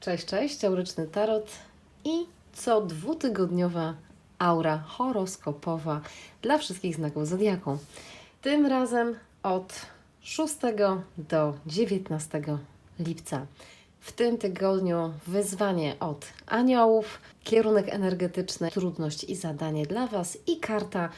Cześć, cześć, Auryczny Tarot i co dwutygodniowa aura horoskopowa dla wszystkich znaków Zodiaku. Tym razem od 6 do 19 lipca. W tym tygodniu wyzwanie od aniołów, kierunek energetyczny, trudność i zadanie dla Was i karta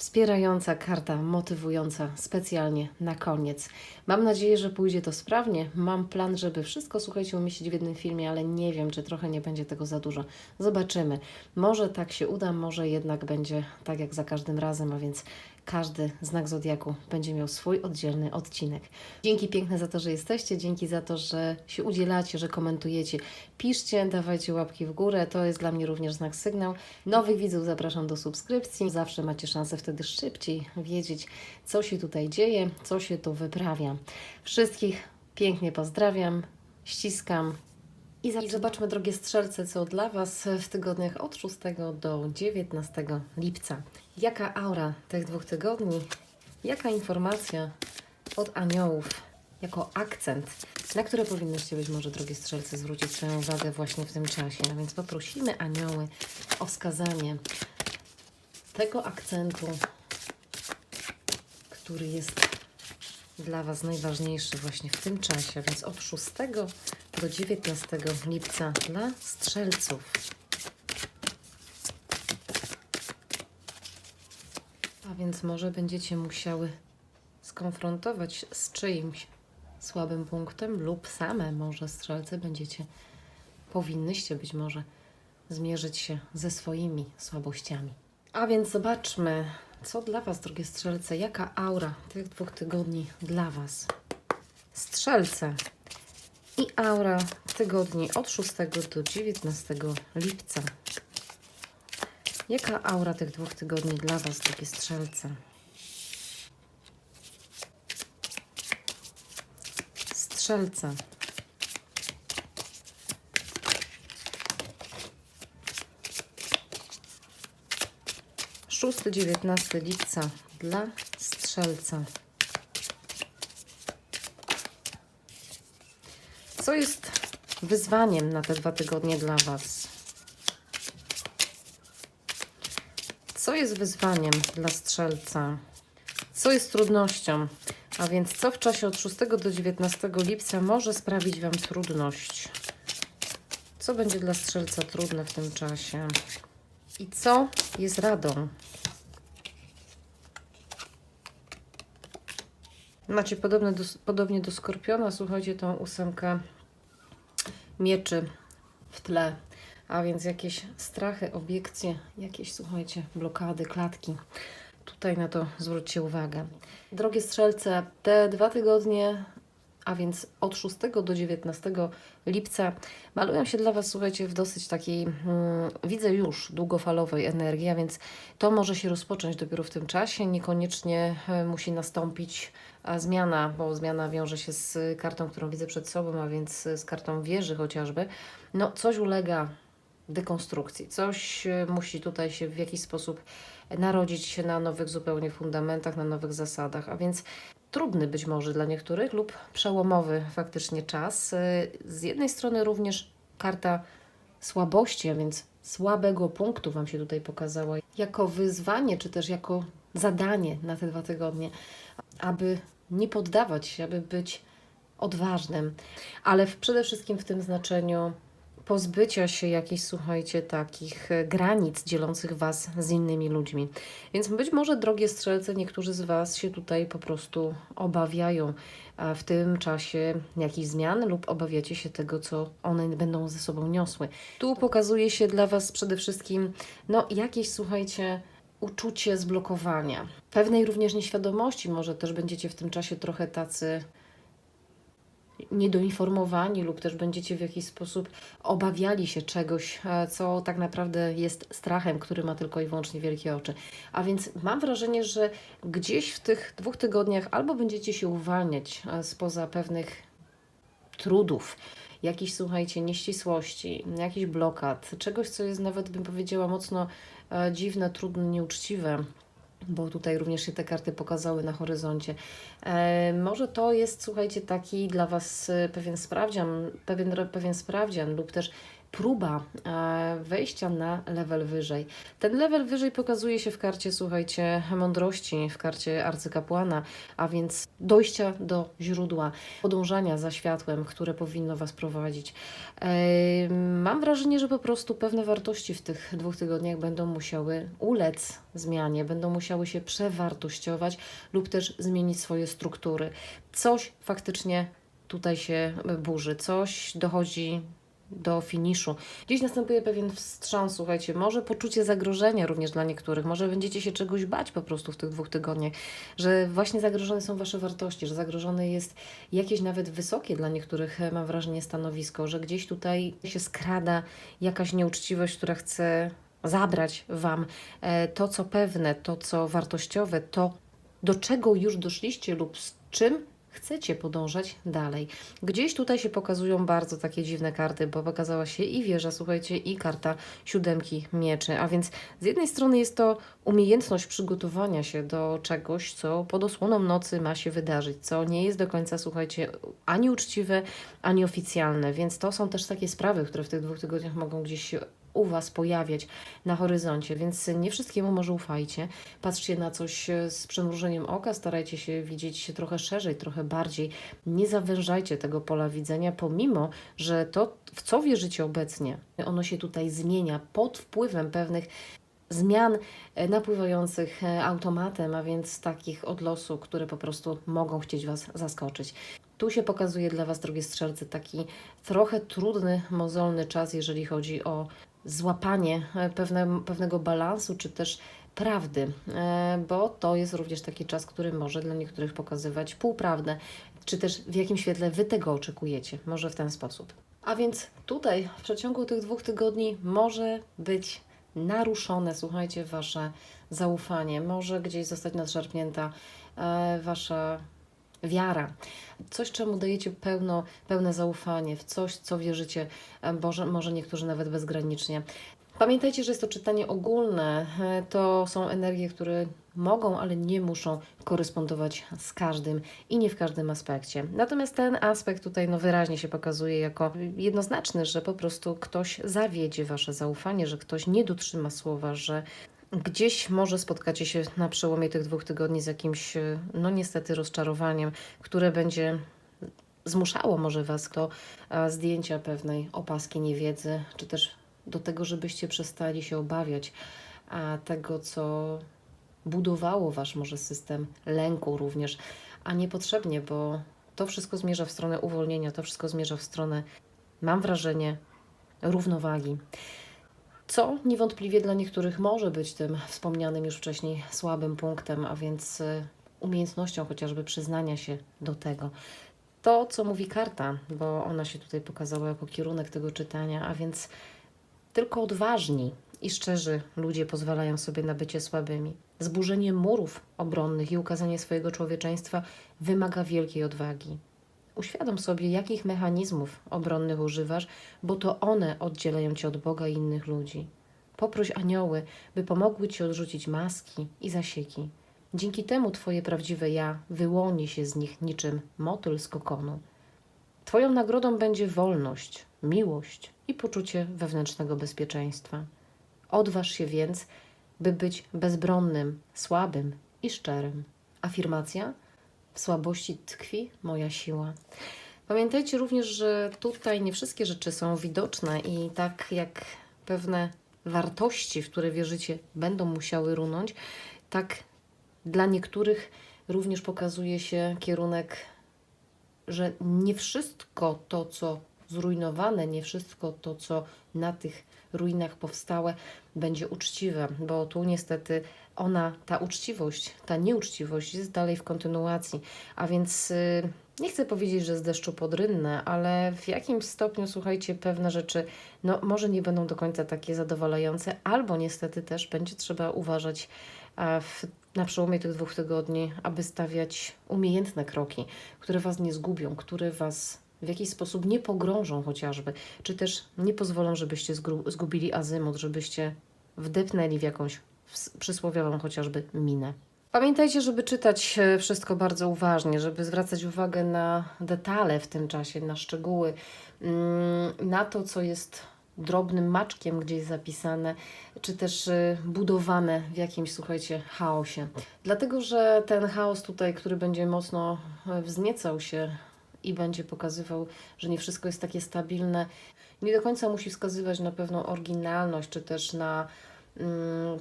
wspierająca, karta motywująca specjalnie na koniec. Mam nadzieję, że pójdzie to sprawnie. Mam plan, żeby wszystko, słuchajcie, umieścić w jednym filmie, ale nie wiem, czy trochę nie będzie tego za dużo. Zobaczymy. Może tak się uda, może jednak będzie tak jak za każdym razem, a więc każdy znak zodiaku będzie miał swój oddzielny odcinek. Dzięki piękne za to, że jesteście, dzięki za to, że się udzielacie, że komentujecie. Piszcie, dawajcie łapki w górę, to jest dla mnie również znak sygnał. Nowych widzów zapraszam do subskrypcji. Zawsze macie szansę wtedy szybciej wiedzieć, co się tutaj dzieje, co się tu wyprawia. Wszystkich pięknie pozdrawiam, ściskam i, I zobaczmy, drogie strzelce, co dla Was w tygodniach od 6 do 19 lipca. Jaka aura tych dwóch tygodni, jaka informacja od aniołów jako akcent, na które powinnyście być może, drogie strzelce, zwrócić swoją uwagę właśnie w tym czasie. A więc poprosimy anioły o wskazanie tego akcentu, który jest dla Was najważniejszy właśnie w tym czasie, więc od 6 do 19 lipca dla strzelców. Więc może będziecie musiały skonfrontować z czyimś słabym punktem lub same może strzelcy będziecie, powinnyście być może zmierzyć się ze swoimi słabościami. A więc zobaczmy, co dla Was, drogie strzelce, jaka aura tych dwóch tygodni dla Was. Strzelce i aura tygodni od 6 do 19 lipca. Jaka aura tych dwóch tygodni dla Was, drogie strzelce? Strzelce. Szósty, 19 lipca dla strzelca. Co jest wyzwaniem na te dwa tygodnie dla Was? Co jest wyzwaniem dla strzelca? Co jest trudnością? A więc co w czasie od 6 do 19 lipca może sprawić Wam trudność? Co będzie dla strzelca trudne w tym czasie? I co jest radą? Macie podobne do, podobnie do skorpiona, słuchajcie, tą ósemkę mieczy w tle, a więc jakieś strachy, obiekcje, jakieś, słuchajcie, blokady, klatki. Tutaj na to zwróćcie uwagę. Drogie strzelce, te dwa tygodnie, a więc od 6 do 19 lipca, malują się dla Was, słuchajcie, w dosyć takiej, hmm, widzę już, długofalowej energii, a więc to może się rozpocząć dopiero w tym czasie. Niekoniecznie e, musi nastąpić a zmiana, bo zmiana wiąże się z kartą, którą widzę przed sobą, a więc z kartą wieży chociażby. No, coś ulega dekonstrukcji, coś e, musi tutaj się w jakiś sposób narodzić się na nowych zupełnie fundamentach, na nowych zasadach, a więc trudny być może dla niektórych lub przełomowy faktycznie czas. E, Z jednej strony również karta słabości, a więc słabego punktu Wam się tutaj pokazała, jako wyzwanie, czy też jako zadanie na te dwa tygodnie, aby nie poddawać się, aby być odważnym, ale w, przede wszystkim w tym znaczeniu pozbycia się jakichś, słuchajcie, takich e, granic dzielących Was z innymi ludźmi. Więc być może, drogie strzelce, niektórzy z Was się tutaj po prostu obawiają w tym czasie jakichś zmian lub obawiacie się tego, co one będą ze sobą niosły. Tu pokazuje się dla Was przede wszystkim, no, jakieś, słuchajcie, uczucie zblokowania, pewnej również nieświadomości. Może też będziecie w tym czasie trochę tacy niedoinformowani lub też będziecie w jakiś sposób obawiali się czegoś, e, co tak naprawdę jest strachem, który ma tylko i wyłącznie wielkie oczy. A więc mam wrażenie, że gdzieś w tych dwóch tygodniach albo będziecie się uwalniać e, spoza pewnych trudów, jakichś, słuchajcie, nieścisłości, jakichś blokad, czegoś, co jest nawet, bym powiedziała, mocno e, dziwne, trudne, nieuczciwe bo tutaj również się te karty pokazały na horyzoncie. E, może to jest, słuchajcie, taki dla Was e, pewien sprawdzian, pewien, pewien sprawdzian lub też próba e, wejścia na level wyżej. Ten level wyżej pokazuje się w karcie, słuchajcie, mądrości, w karcie arcykapłana, a więc dojścia do źródła, podążania za światłem, które powinno Was prowadzić. E, Mam wrażenie, że po prostu pewne wartości w tych dwóch tygodniach będą musiały ulec zmianie, będą musiały się przewartościować lub też zmienić swoje struktury. Coś faktycznie tutaj się burzy, coś dochodzi do finiszu. Gdzieś następuje pewien wstrząs, słuchajcie, może poczucie zagrożenia również dla niektórych, może będziecie się czegoś bać po prostu w tych dwóch tygodniach, że właśnie zagrożone są Wasze wartości, że zagrożone jest jakieś nawet wysokie dla niektórych, e, mam wrażenie, stanowisko, że gdzieś tutaj się skrada jakaś nieuczciwość, która chce zabrać Wam e, to, co pewne, to, co wartościowe, to, do czego już doszliście lub z czym chcecie podążać dalej. Gdzieś tutaj się pokazują bardzo takie dziwne karty, bo pokazała się i wieża, słuchajcie, i karta siódemki mieczy. A więc z jednej strony jest to umiejętność przygotowania się do czegoś, co pod osłoną nocy ma się wydarzyć, co nie jest do końca, słuchajcie, ani uczciwe, ani oficjalne. Więc to są też takie sprawy, które w tych dwóch tygodniach mogą gdzieś się u Was pojawiać na horyzoncie, więc nie wszystkiemu może ufajcie. Patrzcie na coś e, z przymrużeniem oka, starajcie się widzieć trochę szerzej, trochę bardziej. Nie zawężajcie tego pola widzenia, pomimo, że to, w co wierzycie obecnie, ono się tutaj zmienia pod wpływem pewnych zmian e, napływających e, automatem, a więc takich od losu, które po prostu mogą chcieć Was zaskoczyć. Tu się pokazuje dla Was, drogie strzelcy, taki trochę trudny, mozolny czas, jeżeli chodzi o złapanie e, pewne, pewnego balansu, czy też prawdy, e, bo to jest również taki czas, który może dla niektórych pokazywać półprawdę, czy też w jakim świetle Wy tego oczekujecie, może w ten sposób. A więc tutaj w przeciągu tych dwóch tygodni może być naruszone, słuchajcie, Wasze zaufanie, może gdzieś zostać nadszarpnięta e, Wasza wiara, coś, czemu dajecie pełno, pełne zaufanie, w coś, co wierzycie, e, może, może niektórzy nawet bezgranicznie. Pamiętajcie, że jest to czytanie ogólne. E, To są energie, które mogą, ale nie muszą korespondować z każdym i nie w każdym aspekcie. Natomiast ten aspekt tutaj no, wyraźnie się pokazuje jako jednoznaczny, że po prostu ktoś zawiedzie Wasze zaufanie, że ktoś nie dotrzyma słowa, że Gdzieś może spotkacie się na przełomie tych dwóch tygodni z jakimś, e, no niestety, rozczarowaniem, które będzie zmuszało może Was do e, zdjęcia pewnej opaski niewiedzy, czy też do tego, żebyście przestali się obawiać a tego, co budowało Wasz może system lęku również, a niepotrzebnie, bo to wszystko zmierza w stronę uwolnienia, to wszystko zmierza w stronę, mam wrażenie, równowagi co niewątpliwie dla niektórych może być tym wspomnianym już wcześniej słabym punktem, a więc y, umiejętnością chociażby przyznania się do tego. To, co mówi karta, bo ona się tutaj pokazała jako kierunek tego czytania, a więc tylko odważni i szczerzy ludzie pozwalają sobie na bycie słabymi. Zburzenie murów obronnych i ukazanie swojego człowieczeństwa wymaga wielkiej odwagi. Uświadom sobie, jakich mechanizmów obronnych używasz, bo to one oddzielają cię od Boga i innych ludzi. Poproś anioły, by pomogły ci odrzucić maski i zasieki. Dzięki temu twoje prawdziwe ja wyłoni się z nich niczym motyl z kokonu. Twoją nagrodą będzie wolność, miłość i poczucie wewnętrznego bezpieczeństwa. Odważ się więc, by być bezbronnym, słabym i szczerym. Afirmacja? W słabości tkwi moja siła. Pamiętajcie również, że tutaj nie wszystkie rzeczy są widoczne i tak jak pewne wartości, w które wierzycie, będą musiały runąć, tak dla niektórych również pokazuje się kierunek, że nie wszystko to, co zrujnowane, nie wszystko to, co na tych ruinach powstałe, będzie uczciwe, bo tu niestety ona, ta uczciwość, ta nieuczciwość jest dalej w kontynuacji. A więc y, nie chcę powiedzieć, że z deszczu pod ale w jakimś stopniu, słuchajcie, pewne rzeczy no, może nie będą do końca takie zadowalające, albo niestety też będzie trzeba uważać w, na przełomie tych dwóch tygodni, aby stawiać umiejętne kroki, które Was nie zgubią, które Was w jakiś sposób nie pogrążą chociażby, czy też nie pozwolą, żebyście zgubili azymut, żebyście wdepnęli w jakąś przysłowiową chociażby minę. Pamiętajcie, żeby czytać e, wszystko bardzo uważnie, żeby zwracać uwagę na detale w tym czasie, na szczegóły, mm, na to, co jest drobnym maczkiem gdzieś zapisane, czy też y, budowane w jakimś, słuchajcie, chaosie. Dlatego, że ten chaos tutaj, który będzie mocno e, wzniecał się i będzie pokazywał, że nie wszystko jest takie stabilne, nie do końca musi wskazywać na pewną oryginalność, czy też na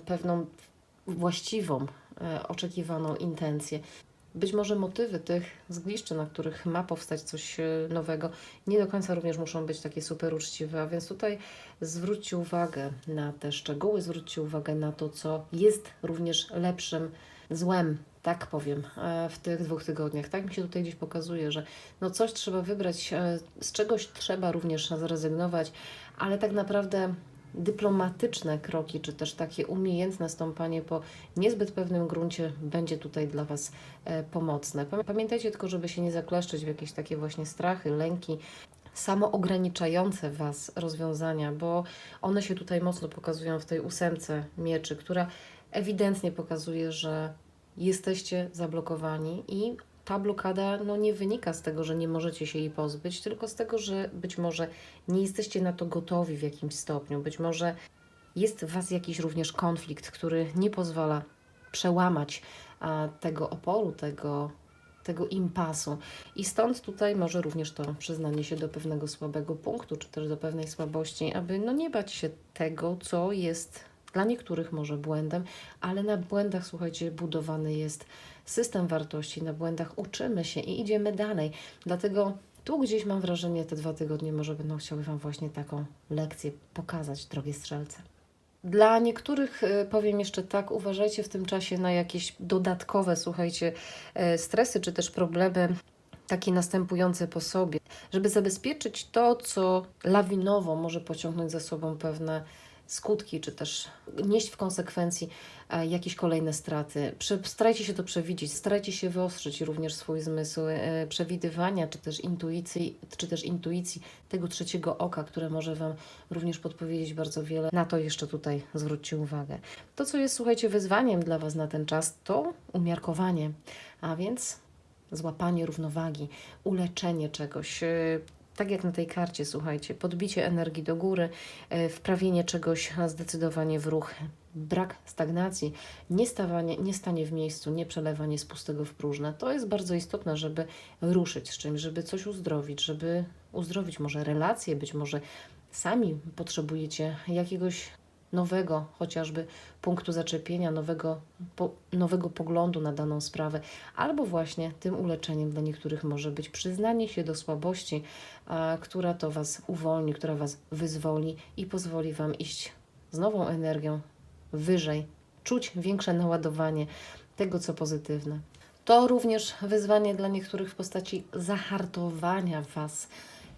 pewną właściwą, e, oczekiwaną intencję. Być może motywy tych zgliszczy, na których ma powstać coś e, nowego, nie do końca również muszą być takie super uczciwe, a więc tutaj zwróćcie uwagę na te szczegóły, zwróćcie uwagę na to, co jest również lepszym złem, tak powiem, e, w tych dwóch tygodniach. Tak mi się tutaj gdzieś pokazuje, że no coś trzeba wybrać, z czegoś trzeba również zrezygnować, ale tak naprawdę dyplomatyczne kroki, czy też takie umiejętne stąpanie po niezbyt pewnym gruncie będzie tutaj dla Was e, pomocne. Pamię- Pamiętajcie tylko, żeby się nie zakleszczyć w jakieś takie właśnie strachy, lęki, samoograniczające Was rozwiązania, bo one się tutaj mocno pokazują w tej ósemce mieczy, która ewidentnie pokazuje, że jesteście zablokowani i ta blokada no, nie wynika z tego, że nie możecie się jej pozbyć, tylko z tego, że być może nie jesteście na to gotowi w jakimś stopniu. Być może jest w Was jakiś również konflikt, który nie pozwala przełamać a, tego oporu, tego, tego impasu. I stąd tutaj może również to przyznanie się do pewnego słabego punktu, czy też do pewnej słabości, aby no, nie bać się tego, co jest dla niektórych może błędem, ale na błędach, słuchajcie, budowany jest system wartości, na błędach uczymy się i idziemy dalej. Dlatego tu gdzieś mam wrażenie, te dwa tygodnie może będą chciały Wam właśnie taką lekcję pokazać, drogie strzelce. Dla niektórych e, powiem jeszcze tak, uważajcie w tym czasie na jakieś dodatkowe, słuchajcie, e, stresy czy też problemy takie następujące po sobie, żeby zabezpieczyć to, co lawinowo może pociągnąć za sobą pewne skutki, czy też nieść w konsekwencji e, jakieś kolejne straty. Starajcie się to przewidzieć, starajcie się wyostrzyć również swój zmysł e, przewidywania, czy też intuicji, czy też intuicji tego trzeciego oka, które może Wam również podpowiedzieć bardzo wiele. Na to jeszcze tutaj zwróćcie uwagę. To, co jest, słuchajcie, wyzwaniem dla Was na ten czas, to umiarkowanie, a więc złapanie równowagi, uleczenie czegoś. Tak jak na tej karcie, słuchajcie, podbicie energii do góry, e, wprawienie czegoś zdecydowanie w ruch, brak stagnacji, nie, stawanie, nie stanie w miejscu, nie przelewanie z pustego w próżne. To jest bardzo istotne, żeby ruszyć z czymś, żeby coś uzdrowić, żeby uzdrowić może relacje, być może sami potrzebujecie jakiegoś nowego chociażby punktu zaczepienia, nowego, po, nowego poglądu na daną sprawę, albo właśnie tym uleczeniem dla niektórych może być przyznanie się do słabości, a, która to Was uwolni, która Was wyzwoli i pozwoli Wam iść z nową energią wyżej, czuć większe naładowanie tego, co pozytywne. To również wyzwanie dla niektórych w postaci zahartowania Was,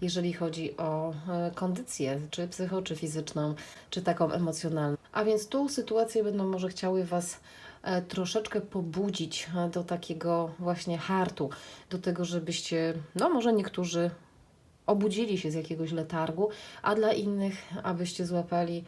jeżeli chodzi o e, kondycję, czy psycho, czy fizyczną, czy taką emocjonalną. A więc tu sytuacje będą może chciały Was e, troszeczkę pobudzić e, do takiego właśnie hartu, do tego, żebyście, no może niektórzy obudzili się z jakiegoś letargu, a dla innych, abyście złapali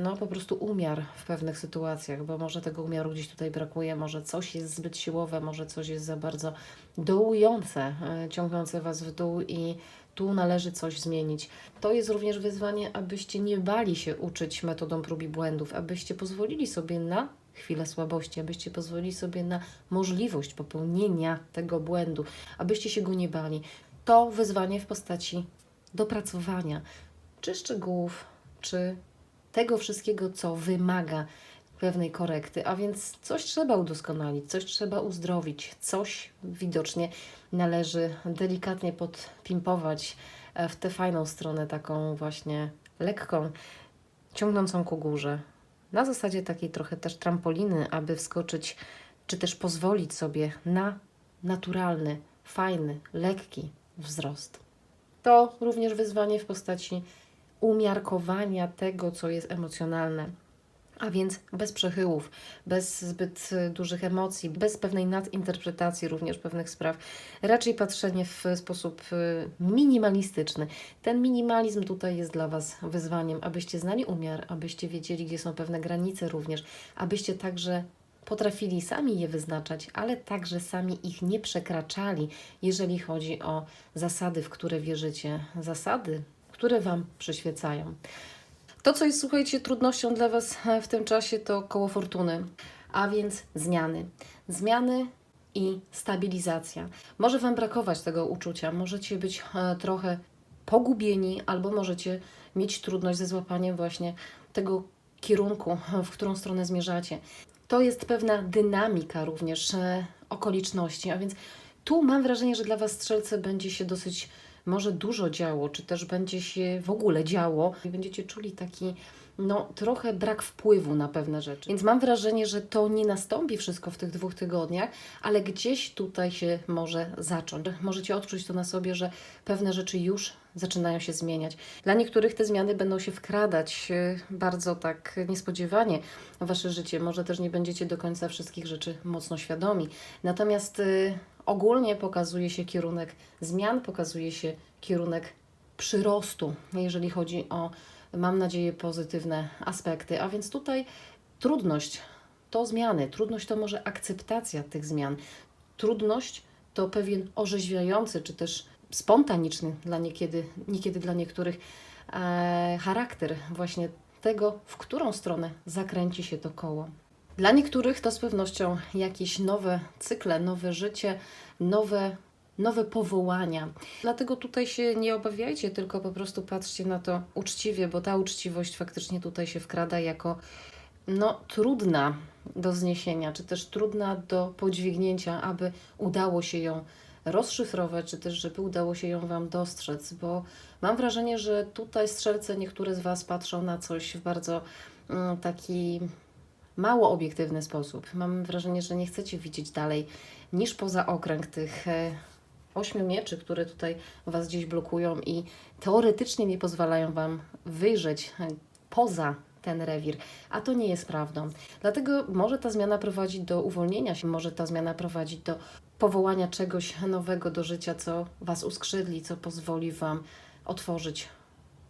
no po prostu umiar w pewnych sytuacjach, bo może tego umiaru gdzieś tutaj brakuje, może coś jest zbyt siłowe, może coś jest za bardzo dołujące, ciągnące Was w dół i tu należy coś zmienić. To jest również wyzwanie, abyście nie bali się uczyć metodą prób i błędów, abyście pozwolili sobie na chwilę słabości, abyście pozwolili sobie na możliwość popełnienia tego błędu, abyście się go nie bali. To wyzwanie w postaci dopracowania, czy szczegółów, czy tego wszystkiego, co wymaga pewnej korekty, a więc coś trzeba udoskonalić, coś trzeba uzdrowić, coś widocznie należy delikatnie podpimpować e, w tę fajną stronę, taką właśnie lekką, ciągnącą ku górze. Na zasadzie takiej trochę też trampoliny, aby wskoczyć, czy też pozwolić sobie na naturalny, fajny, lekki wzrost. To również wyzwanie w postaci umiarkowania tego, co jest emocjonalne, A więc bez przechyłów, bez zbyt y, dużych emocji, bez pewnej nadinterpretacji również pewnych spraw. Raczej patrzenie w sposób y, minimalistyczny. Ten minimalizm tutaj jest dla Was wyzwaniem, abyście znali umiar, abyście wiedzieli, gdzie są pewne granice również, abyście także potrafili sami je wyznaczać, ale także sami ich nie przekraczali, jeżeli chodzi o zasady, w które wierzycie, zasady, które Wam przyświecają. To, co jest, słuchajcie, trudnością dla Was w tym czasie, to koło fortuny, a więc zmiany. Zmiany i stabilizacja. Może Wam brakować tego uczucia, możecie być e, trochę pogubieni, albo możecie mieć trudność ze złapaniem właśnie tego kierunku, w którą stronę zmierzacie. To jest pewna dynamika również e, okoliczności, a więc tu mam wrażenie, że dla Was strzelce będzie się dosyć może dużo działo, czy też będzie się w ogóle działo i będziecie czuli taki no, trochę brak wpływu na pewne rzeczy. Więc mam wrażenie, że to nie nastąpi wszystko w tych dwóch tygodniach, ale gdzieś tutaj się może zacząć. Możecie odczuć to na sobie, że pewne rzeczy już zaczynają się zmieniać. Dla niektórych te zmiany będą się wkradać e, bardzo tak niespodziewanie w Wasze życie. Może też nie będziecie do końca wszystkich rzeczy mocno świadomi. Natomiast y, ogólnie pokazuje się kierunek zmian, pokazuje się kierunek przyrostu, jeżeli chodzi o, mam nadzieję, pozytywne aspekty. A więc tutaj trudność to zmiany, trudność to może akceptacja tych zmian, trudność to pewien orzeźwiający czy też spontaniczny dla niekiedy, niekiedy dla niektórych e, charakter właśnie tego, w którą stronę zakręci się to koło. Dla niektórych to z pewnością jakieś nowe cykle, nowe życie, nowe, nowe powołania. Dlatego tutaj się nie obawiajcie, tylko po prostu patrzcie na to uczciwie, bo ta uczciwość faktycznie tutaj się wkrada jako no, trudna do zniesienia, czy też trudna do podźwignięcia, aby udało się ją rozszyfrować, czy też żeby udało się ją Wam dostrzec, bo mam wrażenie, że tutaj strzelce niektóre z Was patrzą na coś w bardzo mm, taki mało obiektywny sposób. Mam wrażenie, że nie chcecie widzieć dalej niż poza okręg tych e, ośmiu mieczy, które tutaj Was gdzieś blokują i teoretycznie nie pozwalają Wam wyjrzeć e, poza ten rewir, a to nie jest prawdą. Dlatego może ta zmiana prowadzić do uwolnienia się, może ta zmiana prowadzić do powołania czegoś nowego do życia, co Was uskrzydli, co pozwoli Wam otworzyć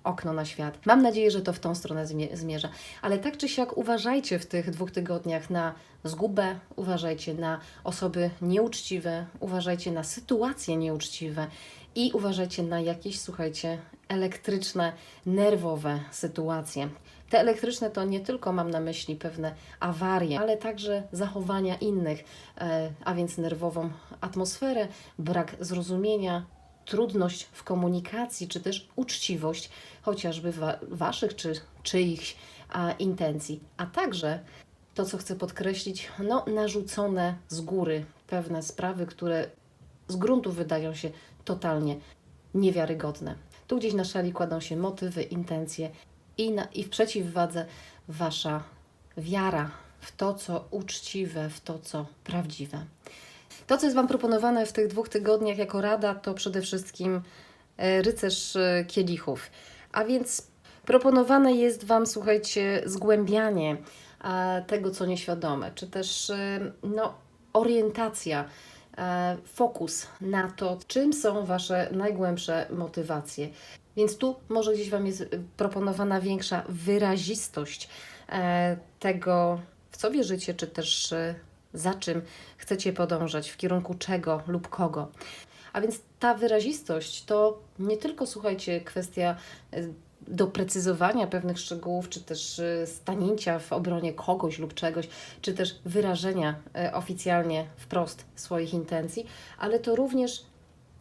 okno na świat. Mam nadzieję, że to w tą stronę zmie- zmierza. Ale tak czy siak uważajcie w tych dwóch tygodniach na zgubę, uważajcie na osoby nieuczciwe, uważajcie na sytuacje nieuczciwe i uważajcie na jakieś, słuchajcie, elektryczne, nerwowe sytuacje. Te elektryczne to nie tylko mam na myśli pewne awarie, ale także zachowania innych, e, a więc nerwową atmosferę, brak zrozumienia, trudność w komunikacji, czy też uczciwość chociażby wa Waszych czy czyichś a, intencji, a także to, co chcę podkreślić, no, narzucone z góry pewne sprawy, które z gruntu wydają się totalnie niewiarygodne. Tu gdzieś na szali kładą się motywy, intencje i, na, i w przeciwwadze Wasza wiara w to, co uczciwe, w to, co prawdziwe. To, co jest Wam proponowane w tych dwóch tygodniach jako rada, to przede wszystkim e, rycerz e, kielichów. A więc proponowane jest Wam, słuchajcie, zgłębianie e, tego, co nieświadome, czy też no, orientacja, fokus na to, czym są Wasze najgłębsze motywacje. Więc tu może gdzieś Wam jest proponowana większa wyrazistość tego, w co wierzycie, czy też za czym chcecie podążać, w kierunku czego lub kogo. A więc ta wyrazistość to nie tylko, słuchajcie, kwestia e, doprecyzowania pewnych szczegółów, czy też e, stanięcia w obronie kogoś lub czegoś, czy też wyrażenia e, oficjalnie wprost swoich intencji, ale to również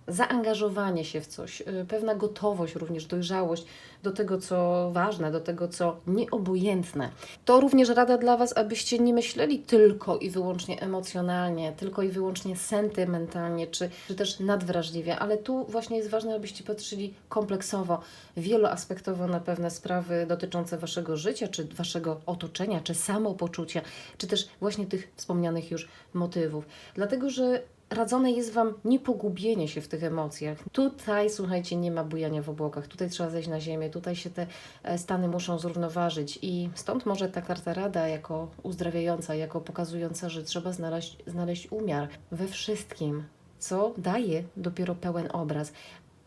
zaangażowanie się w coś, pewna gotowość, również dojrzałość do tego, co ważne, do tego, co nieobojętne. To również rada dla Was, abyście nie myśleli tylko i wyłącznie emocjonalnie, tylko i wyłącznie sentymentalnie, czy, czy też nadwrażliwie, ale tu właśnie jest ważne, abyście patrzyli kompleksowo, wieloaspektowo na pewne sprawy dotyczące Waszego życia, czy Waszego otoczenia, czy samopoczucia, czy też właśnie tych wspomnianych już motywów. Dlatego, że radzone jest Wam niepogubienie się w tych emocjach. Tutaj, słuchajcie, nie ma bujania w obłokach. Tutaj trzeba zejść na ziemię, tutaj się te e, stany muszą zrównoważyć i stąd może ta karta rada jako uzdrawiająca, jako pokazująca, że trzeba znaleźć, znaleźć umiar we wszystkim, co daje dopiero pełen obraz.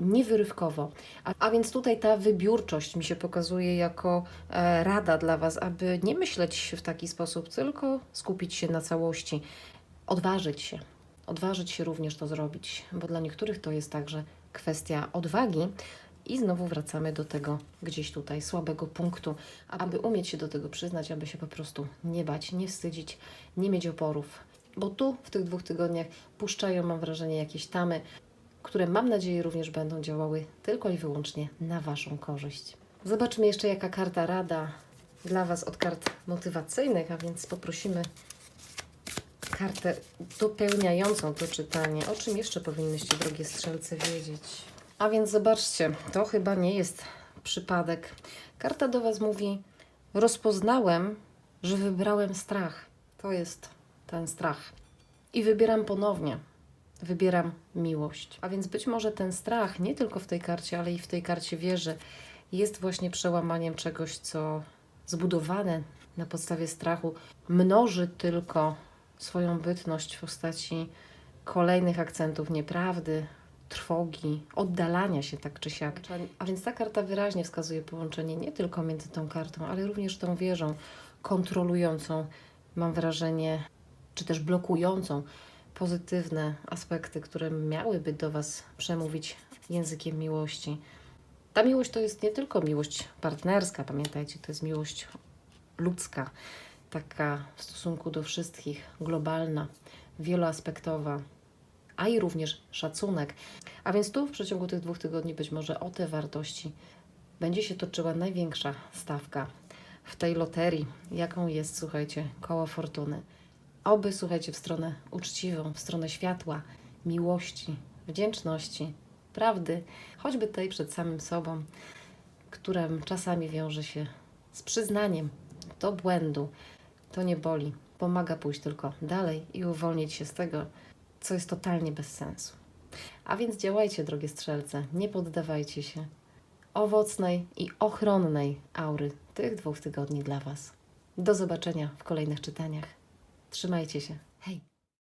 Niewyrywkowo. A, a więc tutaj ta wybiórczość mi się pokazuje jako e, rada dla Was, aby nie myśleć w taki sposób, tylko skupić się na całości, odważyć się. Odważyć się również to zrobić, bo dla niektórych to jest także kwestia odwagi. I znowu wracamy do tego gdzieś tutaj słabego punktu, aby umieć się do tego przyznać, aby się po prostu nie bać, nie wstydzić, nie mieć oporów. Bo tu w tych dwóch tygodniach puszczają, mam wrażenie, jakieś tamy, które mam nadzieję również będą działały tylko i wyłącznie na Waszą korzyść. Zobaczmy jeszcze, jaka karta rada dla Was od kart motywacyjnych, a więc poprosimy kartę dopełniającą to czytanie. O czym jeszcze powinnyście, drogie strzelce, wiedzieć? A więc zobaczcie, to chyba nie jest przypadek. Karta do Was mówi: Rozpoznałem, że wybrałem strach. To jest ten strach. I wybieram ponownie. Wybieram miłość. A więc być może ten strach, nie tylko w tej karcie, ale i w tej karcie wieży, jest właśnie przełamaniem czegoś, co zbudowane na podstawie strachu mnoży tylko swoją bytność w postaci kolejnych akcentów nieprawdy, trwogi, oddalania się tak czy siak. A więc ta karta wyraźnie wskazuje połączenie nie tylko między tą kartą, ale również tą wieżą kontrolującą, mam wrażenie, czy też blokującą pozytywne aspekty, które miałyby do Was przemówić językiem miłości. Ta miłość to jest nie tylko miłość partnerska, pamiętajcie, to jest miłość ludzka, taka w stosunku do wszystkich, globalna, wieloaspektowa, a i również szacunek. A więc tu w przeciągu tych dwóch tygodni być może o te wartości będzie się toczyła największa stawka w tej loterii, jaką jest, słuchajcie, koło fortuny. Oby, słuchajcie, w stronę uczciwą, w stronę światła, miłości, wdzięczności, prawdy, choćby tej przed samym sobą, którym czasami wiąże się z przyznaniem do błędu. To nie boli, pomaga pójść tylko dalej i uwolnić się z tego, co jest totalnie bez sensu. A więc działajcie, drogie strzelce, nie poddawajcie się. Owocnej i ochronnej aury tych dwóch tygodni dla Was. Do zobaczenia w kolejnych czytaniach. Trzymajcie się.